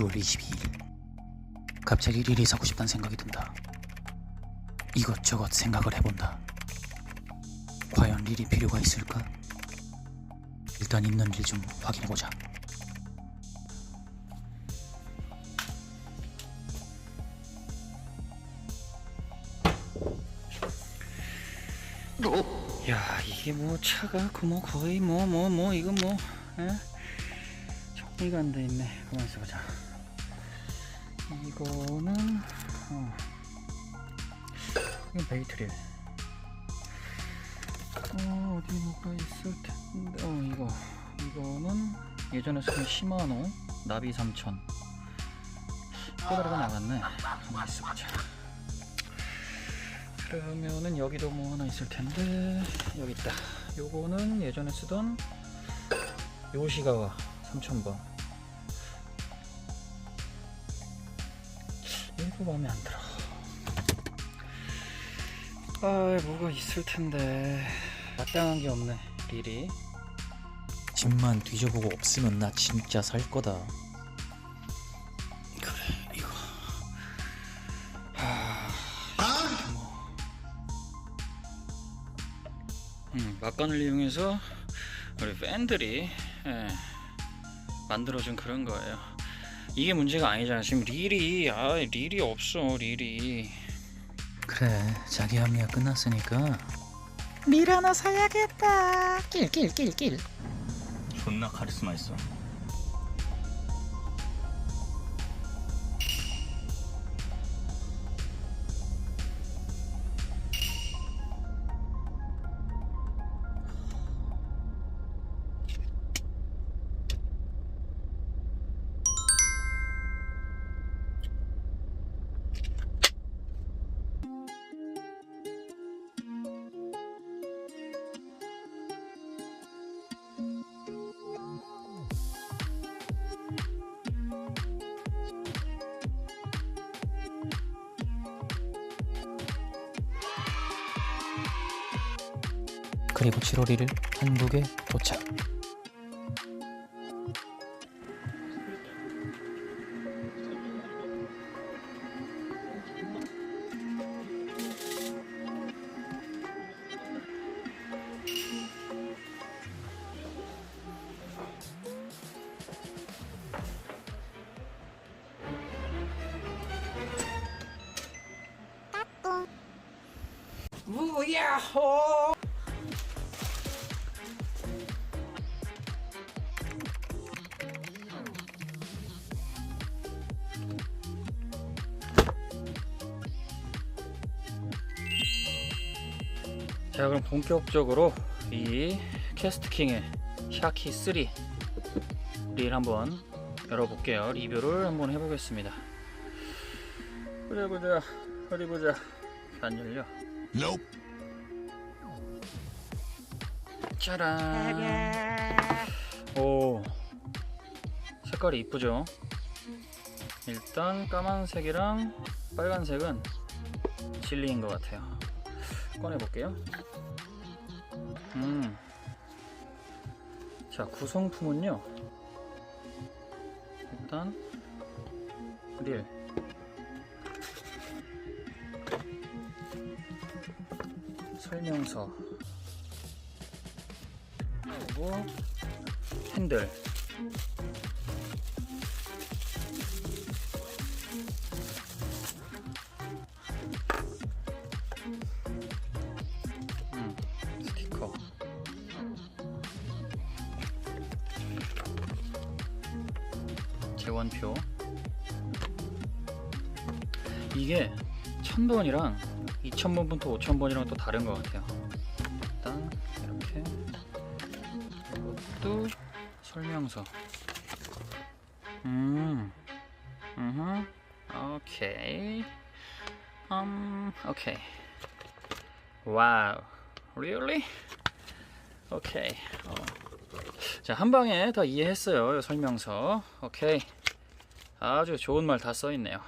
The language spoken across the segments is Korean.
10월 22일 갑자기 릴이 사고 싶다는 생각이 든다. 이것저것 생각을 해본다. 과연 릴이 필요가 있을까? 일단 있는 릴 좀 확인해보자. 야 이게 뭐 차가 그뭐 거의 뭐 뭐 뭐 이거 뭐 에? 정리가 안 돼 있네. 가만 있어보자 이거는 어. 이건 베이트릴 어 어디 뭐가 있을 텐데. 어 이거. 이거는 예전에 쓰던 시마노 나비 3000 꼬다리가 나갔네. 가만 있어보자 그러면은 여기도 뭐 하나 있을 텐데. 여기 있다. 요거는 예전에 쓰던 요시가와 3000번. 이거 마음에 안 들어. 아, 뭐가 있을 텐데 마땅한 게 없네. 릴이. 집만 뒤져보고 없으면 나 진짜 살 거다 그래, 이거. 뭐. 음, 막간을 이용해서 우리 팬들이 예, 만들어준 그런 거예요. 이게 문제가 아니잖아. 지금 릴이 아 릴이 없어 릴이. 그래 자기 합리가 끝났으니까 밀 하나 사야겠다. 낄낄낄낄. 존나 카리스마 있어. 그리고 7월 1일 한국에 도착. 자 그럼 본격적으로 이 캐스트킹의 샤키 3 릴 한번 열어볼게요. 리뷰를 한번 해보겠습니다. 보자 보자 어디 보자 안 열려. 짜란. 오 색깔이 이쁘죠? 일단 까만색이랑 빨간색은 진리인 것 같아요. 꺼내 볼게요. 음. 자, 구성품은요. 일단 릴. 설명서. 그리고 핸들. 이게 1000번이랑 2000번부터 5000번이랑 또 다른 것 같아요. 일단 이렇게 이것도 설명서. 음, 음, 오케이. 음, 오케이. 와우. Really? 오케이. 어. 자, 한 방에 다 이해했어요. 이 설명서. 오케이. 아주 좋은 말 다 써 있네요.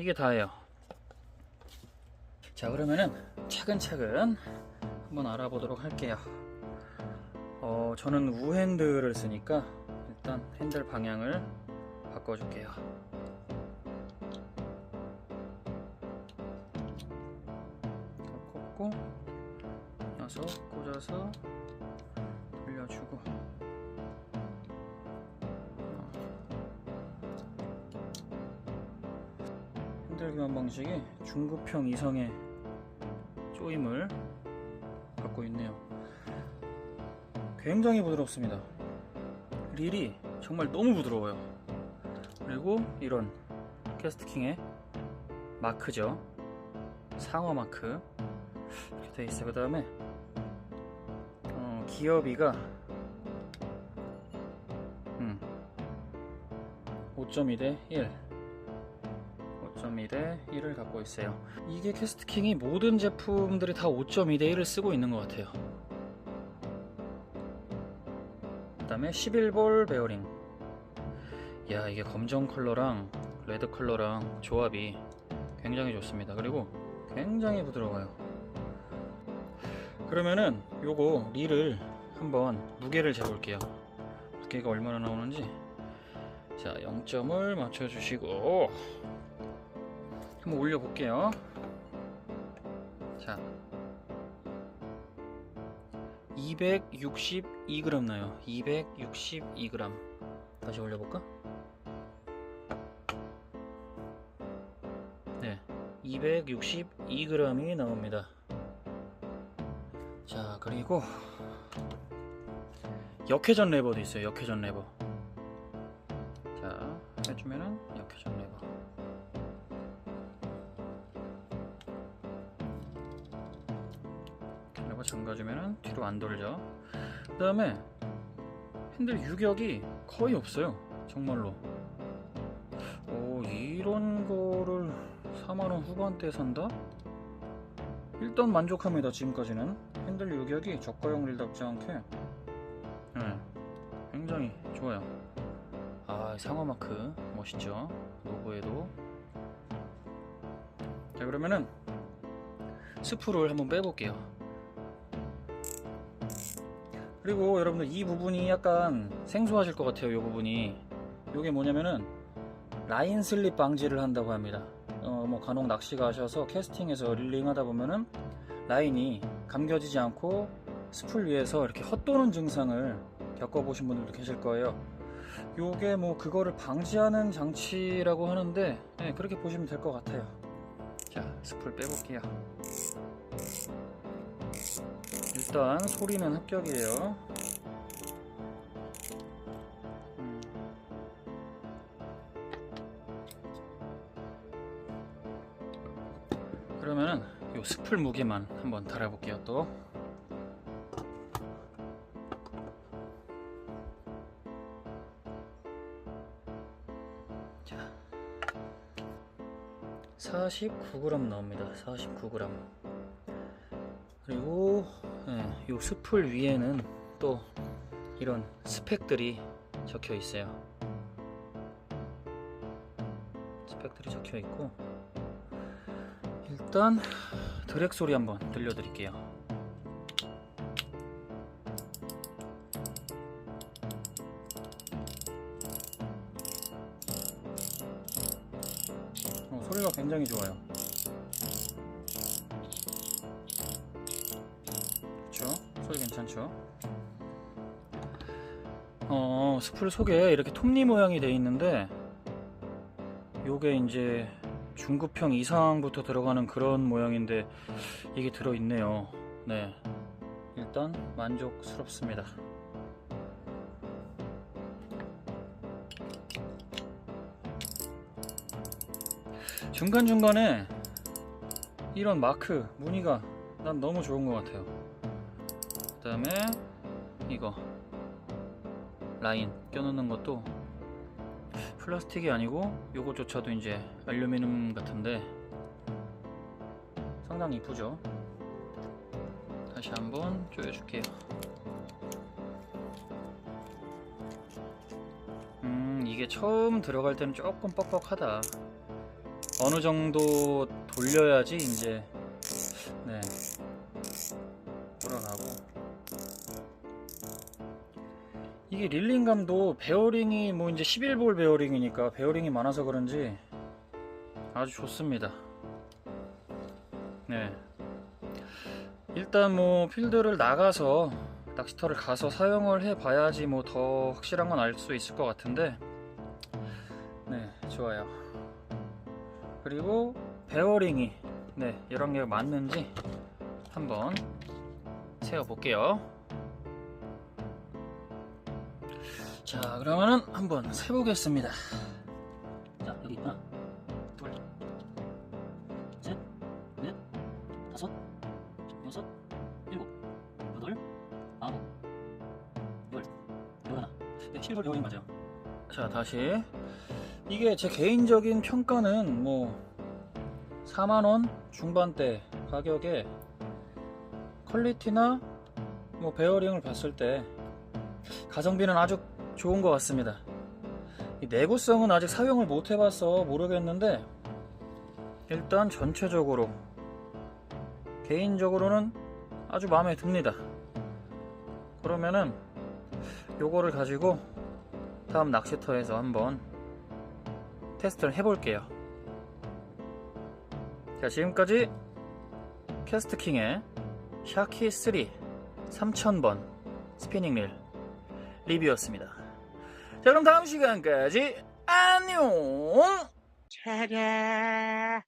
어, 이게 다예요. 자, 그러면은 차근차근 한번 알아보도록 할게요. 어, 저는 우핸드를 쓰니까 일단 핸들 방향을 바꿔줄게요. 꺾고 녀석 꽂아서 교환 방식이 중급형 이상의 조임을 갖고 있네요. 굉장히 부드럽습니다. 릴이 정말 너무 부드러워요. 그리고 이런 캐스트킹의 마크죠. 상어 마크 이렇게 돼 있어요. 그 다음에 어, 기어비가 음, 5.2 대 1. 5.2대 1을 갖고 있어요. 이게 캐스트킹이 모든 제품들이 다 5.2대 1을 쓰고 있는 것 같아요. 그 다음에 11볼 베어링. 야, 이게 검정 컬러랑 레드 컬러랑 조합이 굉장히 좋습니다. 그리고 굉장히 부드러워요. 그러면은 요거 릴을 한번 무게를 재볼게요. 무게가 얼마나 나오는지. 자, 0점을 맞춰주시고 한번 올려볼게요. 자, 262g 나요. 262g. 다시 올려볼까? 네, 262g이 나옵니다. 자, 그리고 역회전 레버도 있어요. 역회전 레버. 자, 해주면은 레버 잠가주면은 뒤로 안 돌죠. 그 다음에 핸들 유격이 거의 없어요. 정말로. 오, 이런 거를 4만원 후반대에 산다? 일단 만족합니다. 지금까지는. 핸들 유격이 저가형 릴답지 않게 네, 굉장히 좋아요. 아, 상어 마크 멋있죠? 로고에도. 자, 그러면은 스프를 한번 빼볼게요. 그리고 여러분들 이 부분이 약간 생소하실 것 같아요. 이 부분이. 이게 뭐냐면은 라인 슬립 방지를 한다고 합니다. 어, 뭐 간혹 낚시 가셔서 캐스팅에서 릴링 하다 보면은 라인이 감겨지지 않고 스풀 위에서 이렇게 헛도는 증상을 겪어보신 분들도 계실 거예요. 요게 뭐 그거를 방지하는 장치라고 하는데 네, 그렇게 보시면 될 것 같아요. 자, 스풀 빼볼게요. 일단 소리는 합격이에요. 음. 그러면은 요 스풀 무게만 한번 달아볼게요 또. 자, 49g 나옵니다. 49g. 그리고 예, 요 스풀 위에는 또 이런 스펙들이 적혀 있어요. 스펙들이 적혀 있고 일단 드랙 소리 한번 들려드릴게요. 어, 소리가 굉장히 좋아요. 괜찮죠? 어, 스풀 속에 이렇게 톱니 모양이 되어 있는데 요게 이제 중급형 이상부터 들어가는 그런 모양인데 이게 들어있네요. 네. 일단 만족스럽습니다. 중간중간에 이런 마크, 무늬가 난 너무 좋은 것 같아요. 그 다음에 이거 라인 껴놓는 것도 플라스틱이 아니고 요거조차도 이제 알루미늄 같은데 상당히 이쁘죠? 다시 한번 조여줄게요. 음 이게 처음 들어갈 때는 조금 뻑뻑하다. 어느 정도 돌려야지 이제 네 돌아가고 이게 릴링감도 베어링이 뭐 이제 11볼 베어링이니까 베어링이 많아서 그런지 아주 좋습니다. 네. 일단 뭐 필드를 나가서 낚시터를 가서 사용을 해 봐야지 뭐 더 확실한 건 알 수 있을 것 같은데 네 좋아요 그리고 베어링이 네 이런 게 맞는지 한번 세어 볼게요 자 그러면은 한번 세보겠습니다. 자 여기 하나. 둘셋넷 다섯 여섯 일곱 여덟 아홉 열. 열하나. 네 11월 배우링 맞아요. 자 다시. 이게 제 개인적인 평가는 뭐 4만원 중반대 가격에 퀄리티나 뭐 베어링을 봤을 때 가성비는 아주 좋은 것 같습니다 이 내구성은 아직 사용을 못 해봐서 모르겠는데 일단 전체적으로 개인적으로는 아주 마음에 듭니다 그러면은 요거를 가지고 다음 낚시터에서 한번 테스트를 해볼게요. 자, 지금까지 캐스트킹의 샤키 3 3000번 스피닝 릴 리뷰였습니다. 자, 그럼 다음 시간까지 안녕! 차례